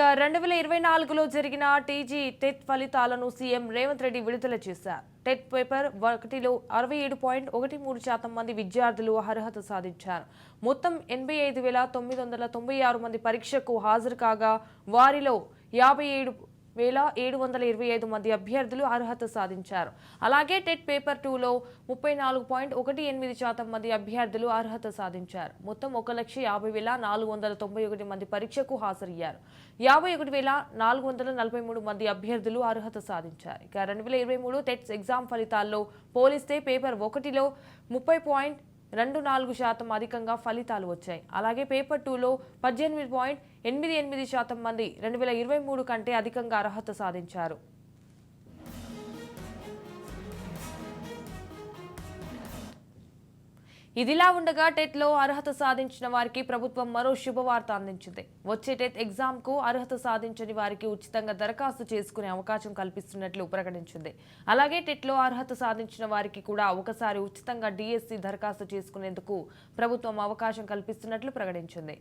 ఇక రెండు వేల ఇరవై నాలుగులో జరిగిన టీజీ టెట్ ఫలితాలను సీఎం రేవంత్ రెడ్డి విడుదల చేశారు. టెట్ పేపర్ ఒకటిలో అరవై ఏడు పాయింట్ ఒకటి మూడు శాతం మంది విద్యార్థులు అర్హత సాధించారు. మొత్తం ఎనభై ఐదు వేల తొమ్మిది వందల తొంభై ఆరు మంది పరీక్షకు హాజరు కాగా వారిలో యాభై ఏడు వేల ఏడు వందల ఇరవై ఐదు మంది అభ్యర్థులు అర్హత సాధించారు. అలాగే టెట్ పేపర్ టూలో ముప్పై నాలుగు పాయింట్ ఒకటి ఎనిమిది శాతం మంది అభ్యర్థులు అర్హత సాధించారు. మొత్తం ఒక లక్ష యాభై వేల నాలుగు వందల తొంభై ఒకటి మంది పరీక్షకు హాజరయ్యారు. యాభై ఒకటి వేల నాలుగు వందల నలభై మూడు మంది అభ్యర్థులు అర్హత సాధించారు. ఇక రెండు వేల ఇరవై మూడు టెట్స్ ఎగ్జామ్ ఫలితాల్లో పోలిస్తే పేపర్ ఒకటిలో ముప్పై పాయింట్ రెండు నాలుగు శాతం అధికంగా ఫలితాలు వచ్చాయి. అలాగే పేపర్ టూలో పద్దెనిమిది పాయింట్ ఎనిమిది ఎనిమిది శాతం మంది రెండు వేల ఇరవై మూడు కంటే అధికంగా అర్హత సాధించారు. ఇదిలా ఉండగా టెట్లో అర్హత సాధించిన వారికి ప్రభుత్వం మరో శుభవార్త అందించింది. వచ్చే టెట్ ఎగ్జామ్కు అర్హత సాధించని వారికి ఉచితంగా దరఖాస్తు చేసుకునే అవకాశం కల్పిస్తున్నట్లు ప్రకటించింది. అలాగే టెట్లో అర్హత సాధించిన వారికి కూడా ఒకసారి ఉచితంగా డిఎస్సి దరఖాస్తు చేసుకునేందుకు ప్రభుత్వం అవకాశం కల్పిస్తున్నట్లు ప్రకటించింది.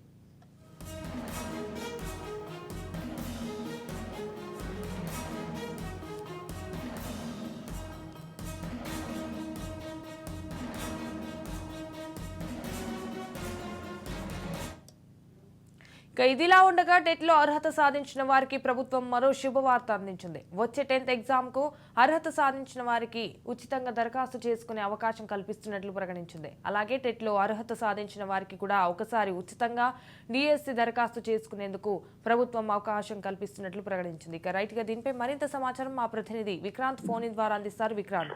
ఇక ఇదిలా ఉండగా టెట్లో అర్హత సాధించిన వారికి ప్రభుత్వం మరో శుభవార్త అందించింది. వచ్చే టెన్త్ ఎగ్జామ్కు అర్హత సాధించిన వారికి ఉచితంగా దరఖాస్తు చేసుకునే అవకాశం కల్పిస్తున్నట్లు ప్రకటించింది. అలాగే టెట్లో అర్హత సాధించిన వారికి కూడా ఒకసారి ఉచితంగా డిఎస్సి దరఖాస్తు చేసుకునేందుకు ప్రభుత్వం అవకాశం కల్పిస్తున్నట్లు ప్రకటించింది. ఇక రైట్గా దీనిపై మరింత సమాచారం మా ప్రతినిధి విక్రాంత్ ఫోన్ ద్వారా అందిస్తారు. విక్రాంత్.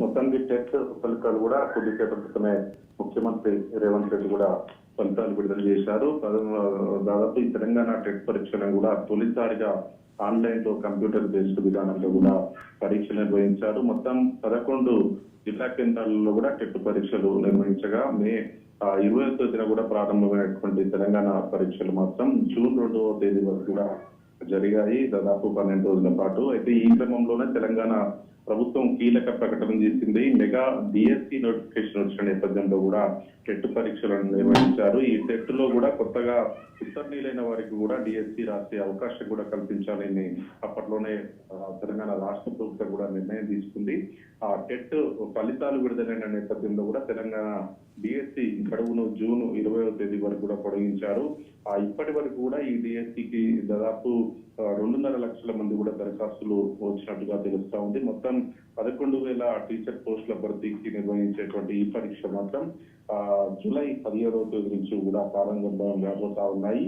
మొత్తానికి టెట్ ఫలితాలు కూడా కొద్దిసేపటి క్రితమే ముఖ్యమంత్రి రేవంత్ రెడ్డి కూడా ఫలితాలు విడుదల చేశారు. దాదాపు ఈ తెలంగాణ టెట్ పరీక్షలను కూడా తొలిసారిగా ఆన్లైన్లో కంప్యూటర్ బేస్డ్ విధానంలో కూడా పరీక్షలు నిర్వహించారు. మొత్తం పదకొండు జిల్లా కేంద్రాలలో కూడా టెట్ పరీక్షలు నిర్వహించగా మే ఇరవై తేదీన కూడా ప్రారంభమైనటువంటి తెలంగాణ పరీక్షలు మాత్రం జూన్ రెండవ తేదీ వరకు కూడా జరిగాయి. దాదాపు పన్నెండు రోజుల పాటు. అయితే ఈ క్రమంలోనే తెలంగాణ ప్రభుత్వం కీలక ప్రకటన చేసింది. మెగా డిఎస్సి నోటిఫికేషన్ వచ్చిన నేపథ్యంలో కూడా టెట్ పరీక్షలను నిర్వహించారు. ఈ టెట్లో కూడా కొత్తగా ఉత్తర్ణీలైన వారికి కూడా డిఎస్సి రాసే అవకాశం కూడా కల్పించాలని అప్పట్లోనే తెలంగాణ రాష్ట్ర ప్రభుత్వం కూడా నిర్ణయం తీసుకుంది. ఆ టెట్ ఫలితాలు విడుదలైన నేపథ్యంలో కూడా తెలంగాణ డిఎస్సి గడువును జూన్ ఇరవై తేదీ వరకు కూడా పొడిగించారు. ఆ ఇప్పటి వరకు కూడా ఈ డిఎస్సికి దాదాపు రెండున్నర లక్షల మంది కూడా దరఖాస్తులు వచ్చినట్టుగా తెలుస్తా ఉంది. మొత్తం పదకొండు వేల టీచర్ పోస్టుల భర్తీకి నిర్వహించేటువంటి ఈ పరీక్ష మాత్రం జూలై పదిహేడవ తేదీ నుంచి కూడా ప్రారంభం రాబోతా ఉన్నాయి.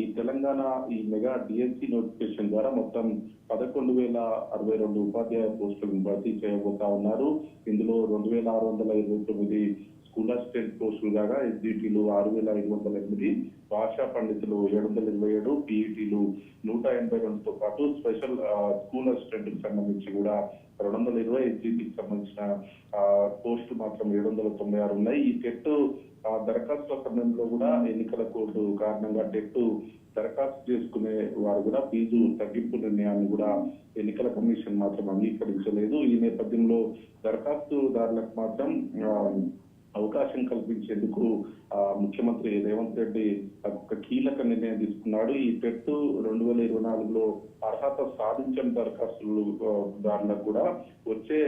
ఈ తెలంగాణ ఈ మెగా డిఎస్సి నోటిఫికేషన్ ద్వారా మొత్తం పదకొండు వేల అరవై రెండు ఉపాధ్యాయ పోస్టులను భర్తీ చేయబోతా ఉన్నారు. ఇందులో రెండు వేల ఆరు వందల ఇరవై తొమ్మిది స్కూల్ అసిస్టెంట్ పోస్టులు కాగా ఆరు వేల ఐదు వందల ఎనిమిది భాషా పండితులు ఏడు వందల ఇరవై ఏడు పీఈటీలు నూట ఎనభై రెండుతో పాటు స్పెషల్ స్కూల్ అసిస్టెంట్కి సంబంధించి కూడా రెండు వందల ఇరవై ఎస్జిటికి సంబంధించిన పోస్టులు మాత్రం ఏడు వందల తొంభై ఆరు ఉన్నాయి. ఈ టెట్ దరఖాస్తుల సమయంలో కూడా ఎన్నికల కోర్టు కారణంగా టెట్ దరఖాస్తు చేసుకునే వారు కూడా ఫీజు తగ్గింపు నిర్ణయాన్ని కూడా ఎన్నికల కమిషన్ మాత్రం అంగీకరించలేదు. ఈ నేపథ్యంలో దరఖాస్తుదారులకు మాత్రం అవకాశం కల్పించేందుకు ముఖ్యమంత్రి రేవంత్ రెడ్డి ఒక కీలక నిర్ణయం తీసుకున్నాడు. ఈ టెట్ రెండు వేల ఇరవై నాలుగులో అర్హత సాధించని దరఖాస్తులు దానిలో కూడా వచ్చే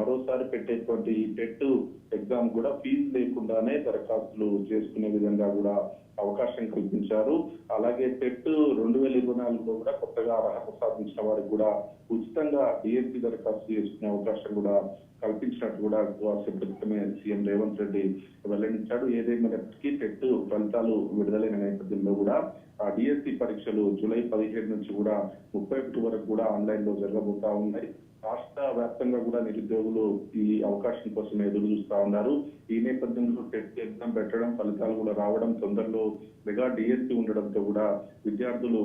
మరోసారి పెట్టేటువంటి ఈ టెట్ ఎగ్జామ్ కూడా ఫీజు లేకుండానే దరఖాస్తులు చేసుకునే విధంగా కూడా అవకాశం కల్పించారు. అలాగే టెట్ రెండు వేల ఇరవై నాలుగులో కూడా కొత్తగా అర్హత సాధించిన వారికి కూడా ఉచితంగా డిఎస్పీ దరఖాస్తు చేసుకునే అవకాశం కూడా కల్పించినట్టు కూడా ప్రభుత్వమే సీఎం రేవంత్ రెడ్డి వెల్లడించాడు. ఏదేమైనప్పటికీ టెట్ ఫలితాలు విడుదలైన నేపథ్యంలో కూడా ఆ డిఎస్సి పరీక్షలు జూలై పదిహేడు నుంచి కూడా ముప్పై ఒకటి వరకు కూడా ఆన్లైన్లో జరగబోతా ఉన్నాయి. రాష్ట్ర వ్యాప్తంగా కూడా నిరుద్యోగులు ఈ అవకాశం కోసం ఎదురు చూస్తా ఉన్నారు. ఈ నేపథ్యంలో టెట్ ఎగ్జామ్ పెట్టడం ఫలితాలు కూడా రావడం తొందరలో మెగా డిఎస్సి ఉండడంతో కూడా విద్యార్థులు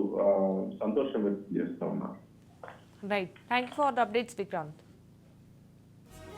సంతోషం వ్యక్తం చేస్తా ఉన్నారు. Right thank you for the updates Vikrant